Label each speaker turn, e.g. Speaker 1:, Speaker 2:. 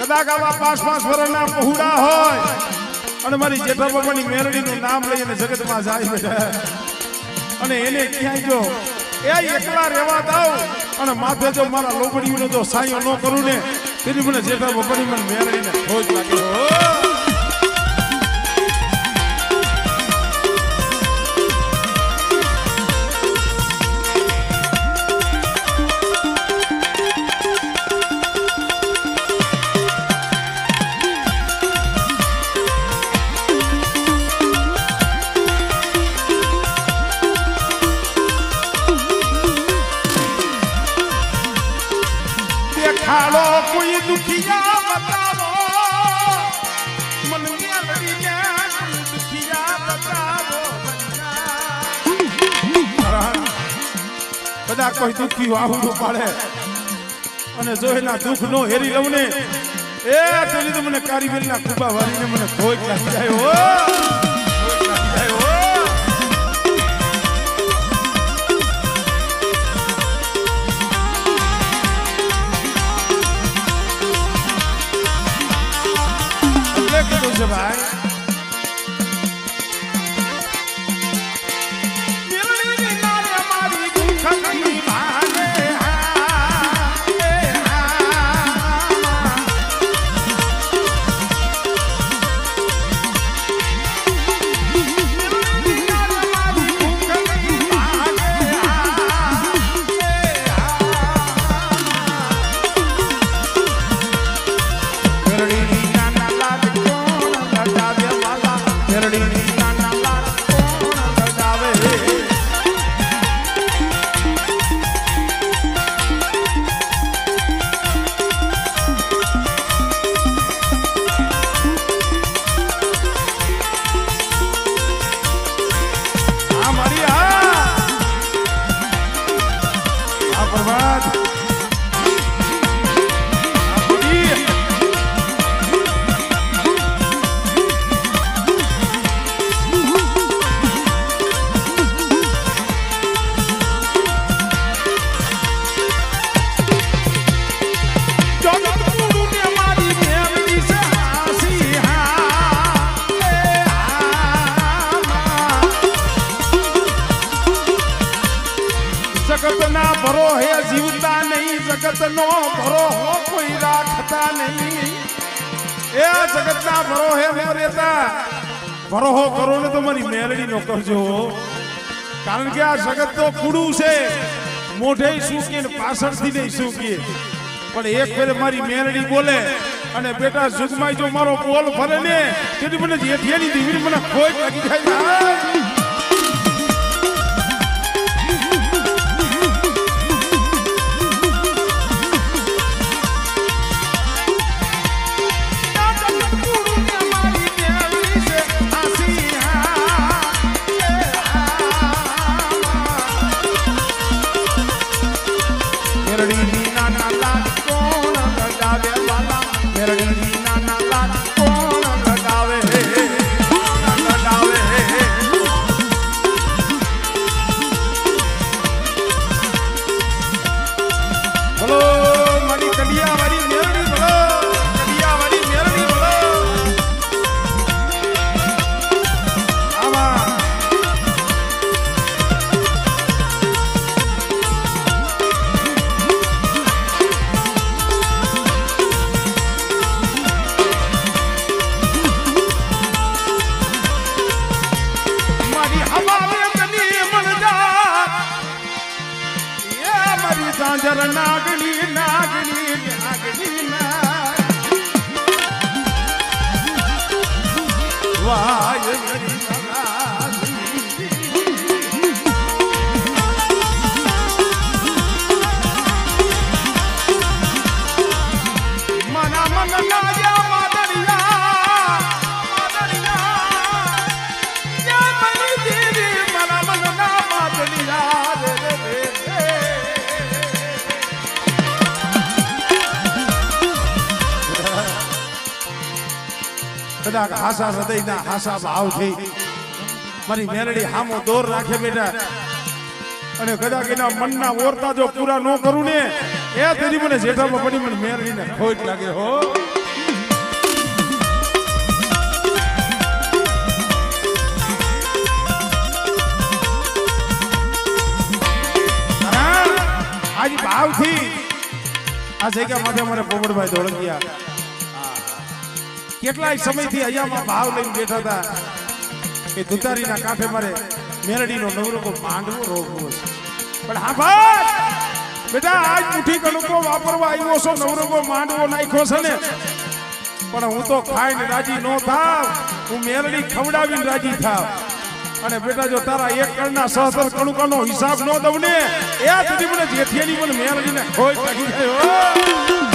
Speaker 1: કદાચ આવા પાંચ પાંચ વર્ષના પહોળા હોય. અને મારી જેઠા બાબાની મેરડીનું નામ લઈને જગતમાં જાય બેઠા અને એને ક્યાંય જો એ એકલા રહેવા દઉં, અને માથે જો મારા લોબડીનો જો સાયો ન કરું ને, તેની મને જેઠા બાબાની મને મેરડીને ખોજ લાગે. હો કોઈ દુખિયા બતાવો. કોઈ દુખિયા બતાવો. બધા કોઈ દુખી આવું પાડે. અને જો એના દુઃખ નો હેરી લઉં ને, એ તો મને કારીગરીના ખૂબા વાળીને મને ભોજ લાગી જાય me. જગતનો ભરો હો કોઈ રાખતા નહીં. એ જગતના ભરો હે મરેતા ભરોહો કરો ને તો મારી મેલડી નો કરજો. કારણ કે આ જગત તો કુડું છે. મોઢે સૂકીએ ને પાછળથી નહીં સૂકીએ. પણ એક ફેર મારી મેલડી બોલે, અને બેટા સુખમાં જો મારો બોલ ભરે ને, તેથી મને જેઠિયાની દીવી મને કોઈ લાગી જાય. નાગણી નાગણી નાગણી નાગ. વાય કદાચ હાસા હૃદયના હાસા ભાવથી. મારી મેરડી હામો દોર રાખે બેટા. અને કદાચ એના મનના ઓરતા જો પૂરા ન કરું ને, એ તેરી મને જેઠામાં પડી મને મેરડીને ખોટ લાગે હો. આજ ભાવથી. આ જગ્યા માથે મારે પોપટભાઈ ધોળકિયા. કેટલાય સમયથી અહીંયામાં ભાવ લઈને બેઠા હતા. કે દુતારીના કાંઠે મારે મેરડીનો નવરકો માંડવો રોકવો છે. પણ હા ભાઈ! બેટા આજ મુઠી કણકો વાપરવા આવ્યો છો નવરકો માંડવો નાખ્યો છે ને. પણ હું તો ખાઈને રાજી નો થાવ. હું મેરડી ખવડાવીને રાજી થાવ. અને બેટા જો તારા એક કણના સહસર કણુકાનો હિસાબ ન દઉં ને એ સુધી મને જેઠિયાની મને મેરડીને ખોઈ કાઢી હો.